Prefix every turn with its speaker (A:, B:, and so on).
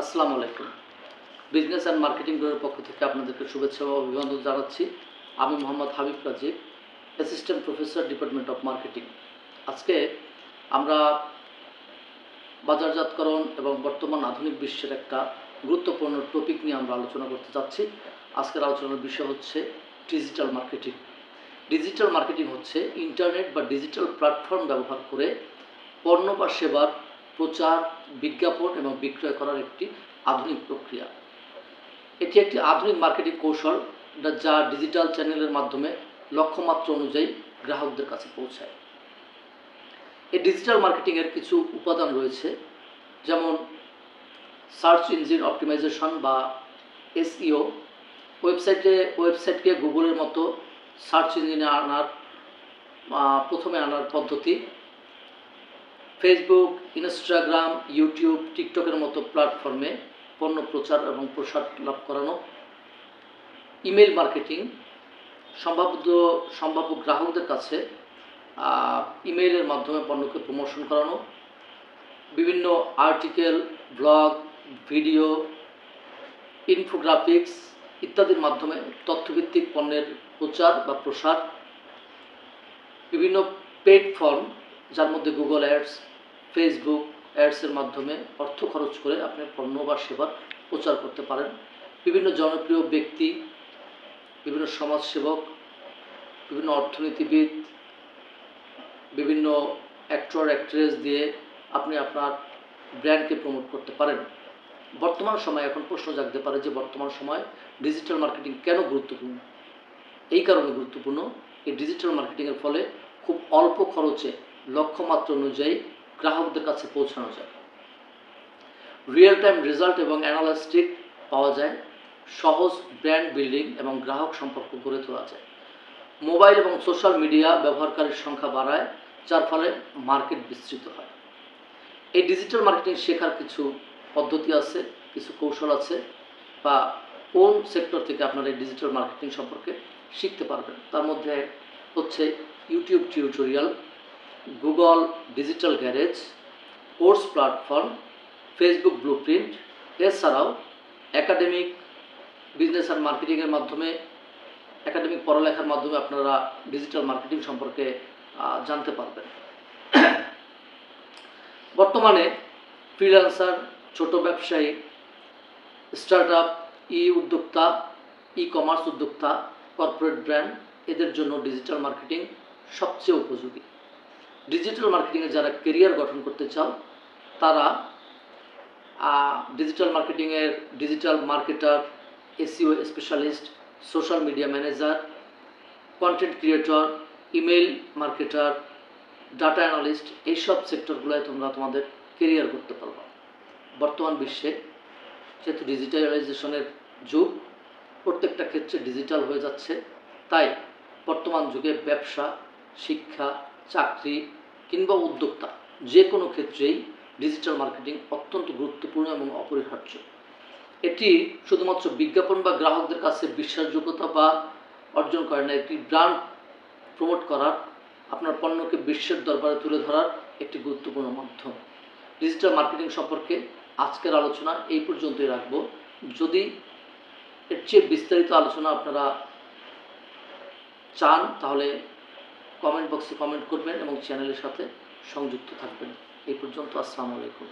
A: আসসালামু আলাইকুম। Business and marketing গ্রুপের পক্ষ থেকে আপনাদেরকে শুভেচ্ছা ও অভিনন্দন জানাচ্ছি। আমি Mohammad Habib Rajib assistant professor department of marketing আজকে আমরা বাজারজাতকরণ এবং বর্তমান আধুনিক বিশ্বের একটা গুরুত্বপূর্ণ টপিক নিয়ে আমরা আলোচনা করতে যাচ্ছি। আজকের আলোচনার বিষয় হচ্ছে ডিজিটাল মার্কেটিং ডিজিটাল মার্কেটিং হচ্ছে ইন্টারনেট বা ডিজিটাল প্ল্যাটফর্ম ব্যবহার করে পণ্য বা সেবার প্রচার বিজ্ঞাপন এবং বিক্রয় করার একটি আধুনিক প্রক্রিয়া। এটি একটি আধুনিক মার্কেটিং কৌশল যা- ডিজিটাল চ্যানেলের মাধ্যমে লক্ষ্যমাত্রা অনুযায়ী গ্রাহকদের কাছে পৌঁছায়। এই ডিজিটাল মার্কেটিংয়ের কিছু উপাদান রয়েছে, যেমন সার্চ ইঞ্জিন অপটিমাইজেশন বা এসইও ওয়েবসাইটে, ওয়েবসাইটকে গুগলের মতো সার্চ ইঞ্জিনে আনার প্রথমে আনার পদ্ধতি ফেসবুক ইনস্টাগ্রাম ইউটিউব টিকটকের মতো প্ল্যাটফর্মে পণ্য প্রচার এবং প্রসার লাভ করানো ইমেল মার্কেটিং সম্ভাব্য সম্ভাব্য গ্রাহকদের কাছে আহ, ইমেইলের মাধ্যমে পণ্যকে প্রমোশন করানো বিভিন্ন আর্টিকেল ব্লগ ভিডিও ইনফোগ্রাফিক্স ইত্যাদির মাধ্যমে তথ্যভিত্তিক পণ্যের প্রচার বা প্রসার বিভিন্ন পেড ফর্ম যার মধ্যে গুগল অ্যাডস ফেসবুক অ্যাডসের মাধ্যমে অর্থ খরচ করে আপনি পণ্য বা সেবার প্রচার করতে পারেন। বিভিন্ন জনপ্রিয় ব্যক্তি, বিভিন্ন সমাজসেবক, বিভিন্ন অর্থনীতিবিদ, বিভিন্ন অ্যাক্টর অ্যাক্ট্রেস দিয়ে আপনি আপনার ব্র্যান্ডকে প্রমোট করতে পারেন। বর্তমান সময়ে এখন প্রশ্ন জাগতে পারে যে বর্তমান সময় ডিজিটাল মার্কেটিং কেন গুরুত্বপূর্ণ? এই কারণে গুরুত্বপূর্ণ। এই ডিজিটাল মার্কেটিংয়ের ফলে খুব অল্প খরচে লক্ষ্যমাত্রা অনুযায়ী গ্রাহকদের কাছে পৌঁছানো যায়। রিয়েল টাইম রেজাল্ট এবং অ্যানালাস্টিক পাওয়া যায়। সহজ ব্র্যান্ড বিল্ডিং এবং গ্রাহক সম্পর্ক গড়ে তোলা যায়। মোবাইল এবং সোশ্যাল মিডিয়া ব্যবহারকারীর সংখ্যা বাড়ায়, যার ফলে মার্কেট বিস্তৃত হয়। এই ডিজিটাল মার্কেটিং শেখার কিছু পদ্ধতি আছে, কিছু কৌশল আছে, বা কোন সেক্টর থেকে আপনারা এই ডিজিটাল মার্কেটিং সম্পর্কে শিখতে পারবেন। তার মধ্যে হচ্ছে YouTube tutorial Google digital garage course platform Facebook blueprint এছাড়াও একাডেমিক বিজনেস অ্যান্ড মার্কেটিংয়ের মাধ্যমে একাডেমিক পড়ালেখার মাধ্যমে আপনারা ডিজিটাল মার্কেটিং সম্পর্কে জানতে পারবেন। বর্তমানে ফ্রিল্যান্সার ছোট ব্যবসায়ী স্টার্ট আপ ই উদ্যোক্তা ই কমার্স উদ্যোক্তা কর্পোরেট ব্র্যান্ড এদের জন্য ডিজিটাল মার্কেটিং সবচেয়ে উপযোগী। ডিজিটাল মার্কেটিংয়ে যারা কেরিয়ার গঠন করতে চাও, তারা ডিজিটাল মার্কেটিংয়ের digital marketer SEO specialist social media manager content creator email marketer data analyst এইসব সেক্টরগুলোয় তোমরা তোমাদের কেরিয়ার করতে পারবে। বর্তমান বিশ্বে যেহেতু ডিজিটালাইজেশনের যুগ, প্রত্যেকটা ক্ষেত্রে ডিজিটাল হয়ে যাচ্ছে, তাই বর্তমান যুগে ব্যবসা, শিক্ষা চাকরি কিংবা উদ্যোক্তা যে কোনো ক্ষেত্রেই ডিজিটাল মার্কেটিং অত্যন্ত গুরুত্বপূর্ণ এবং অপরিহার্য। এটি শুধুমাত্র বিজ্ঞাপন বা গ্রাহকদের কাছে বিশ্বাসযোগ্যতা বা অর্জন করে না, একটি ব্র্যান্ড প্রমোট করার, আপনার পণ্যকে বিশ্বের দরবারে তুলে ধরার একটি গুরুত্বপূর্ণ মাধ্যম। ডিজিটাল মার্কেটিং সম্পর্কে আজকের আলোচনা এই পর্যন্তই রাখব। যদি এর চেয়ে বিস্তারিত আলোচনা আপনারা চান, তাহলে কমেন্ট বক্সে কমেন্ট করবেন এবং চ্যানেলের সাথে সংযুক্ত থাকবেন। এই পর্যন্ত আসসালামু আলাইকুম।